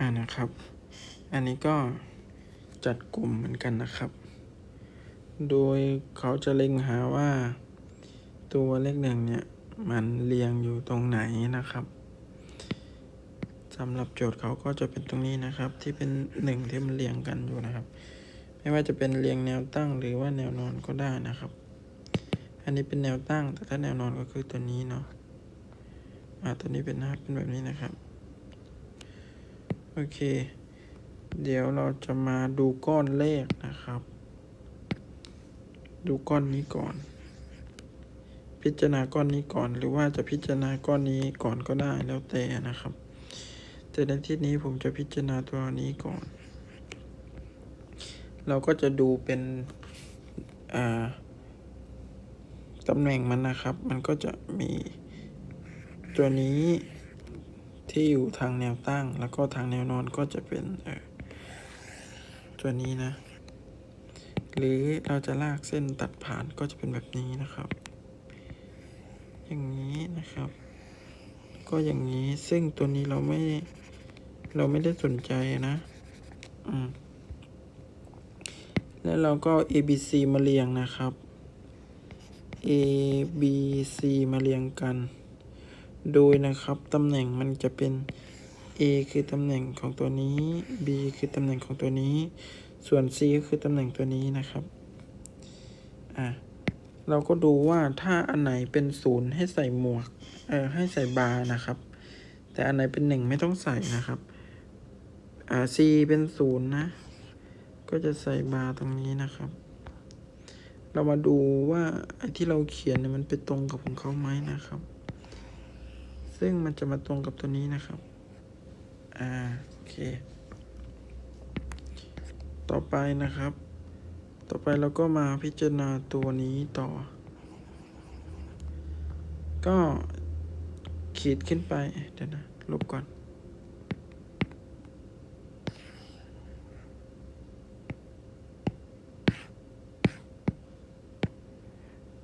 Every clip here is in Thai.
อ่านะครับ อันนี้ก็จัดกลุ่มเหมือนกันนะครับ โดยเขาจะเล็งหาว่า ตัวเลขหนึ่งเนี่ย มันเรียงอยู่ตรงไหนนะครับสำหรับโจทย์เขาก็จะเป็นตรงนี้นะครับ ที่เป็นหนึ่งที่มันเรียงกันอยู่นะครับ ไม่ว่าจะเป็นเรียงแนวตั้งหรือว่าแนวนอนก็ได้นะครับ อันนี้เป็นแนวตั้งแต่ถ้าแนวนอนก็คือตัวนี้เนาะอ่าตัวนี้เป็นนะครับเป็นแบบนี้นะครับ โอเค เดี๋ยวเราจะมาดูก้อนเลขนะครับ ดูก้อนนี้ก่อน พิจารณาก้อนนี้ก่อน หรือว่าจะพิจารณาก้อนนี้ก่อนก็ได้แล้วแต่นะครับ แต่ในที่นี้ผมจะพิจารณาตัวนี้ก่อน เราก็จะดูเป็นอ่าตำแหน่งมันนะครับ มันก็จะมีตัวนี้ ที่อยู่ทางแนวตั้ง แล้วก็ทางแนวนอนก็จะเป็นเออตัวนี้นะ หรือเราจะลากเส้นตัดผ่านก็จะเป็นแบบนี้นะครับ อย่างนี้นะครับ ก็อย่างนี้ซึ่งตัวนี้เราไม่เราไม่ได้สนใจนะอืมแล้วเราก็ A B C มาเรียงนะครับ A B C มาเรียงกัน โดยนะครับตำแหน่งมันจะเป็น A คือตำแหน่งของตัวนี้ B คือตำแหน่งของตัวนี้ ส่วน C ก็คือตำแหน่งตัวนี้นะครับ อะ เราก็ดูว่าถ้าอันไหนเป็นศูนย์ให้ใส่หมวก เออให้ใส่บาร์นะครับ แต่อันไหนเป็นหนึ่งไม่ต้องใส่นะครับ อ่า C เป็นศูนย์นะ ก็จะใส่บาร์ตรงนี้นะครับ เรามาดูว่าไอ้ที่เราเขียนเนี่ยมันไปตรงกับของเขาไหมนะครับ ซึ่งมันจะมาตรงกับตัวนี้นะครับ อ่า โอเค ต่อไปนะครับ ต่อไปเราก็มาพิจารณาตัวนี้ต่อ ก็ขีดขึ้นไป เดี๋ยวนะ ลบก่อน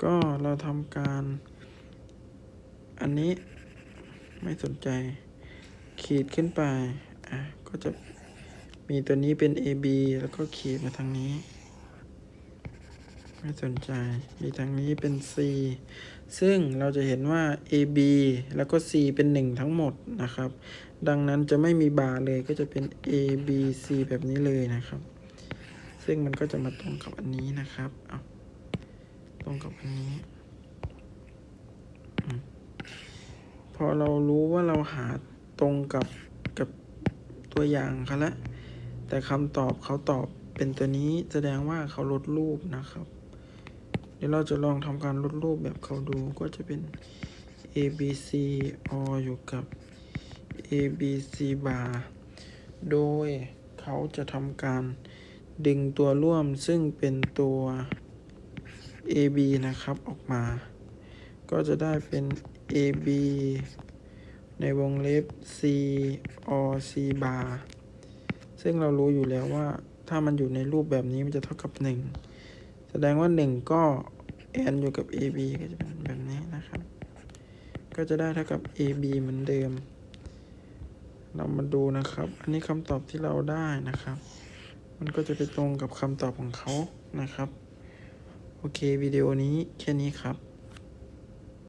ก็เราทำการอันนี้ ไม่สนใจ ขีดขึ้นไป อะ ก็จะมีตัวนี้เป็น AB แล้วก็ขีดมาทางนี้ ไม่สนใจ มีทางนี้เป็น C ซึ่งเราจะเห็นว่า AB แล้วก็ C เป็นหนึ่งทั้งหมดนะครับ ดังนั้นจะไม่มีบาร์เลยก็จะเป็น A B C แบบนี้เลยนะครับ ซึ่งมันก็จะมาตรงกับอันนี้นะครับ เอาตรงกับอันนี้อมพ อเรารู้ว่าเราหาตรงกับกับตัวอย่างเขาแล้วแต่คำตอบเขาตอบเป็นตัวนี้แสดงว่าเขาลดรูปนะครับ เดี๋ยวเราจะลองทำการลดรูปแบบเขาดูก็จะเป็น a b c o อยู่กับ a b c bar โดยเขาจะทำการดึงตัวร่วมซึ่งเป็นตัว a b นะครับออกมา ก็จะได้เป็น a b ในวงเล็บ c o c bar ซึ่งเรารู้อยู่แล้วว่าถ้ามันอยู่ในรูปแบบนี้มันจะเท่ากับ 1 แสดงว่า 1 ก็ n อยู่กับ ab ก็จะเป็นแบบนี้นะครับ ก็จะได้เท่ากับ ab เหมือนเดิม เรามาดูนะครับ อันนี้คำตอบที่เราได้นะครับ มันก็จะไปตรงกับคำตอบของเขานะครับ โอเควิดีโอนี้แค่นี้ครับ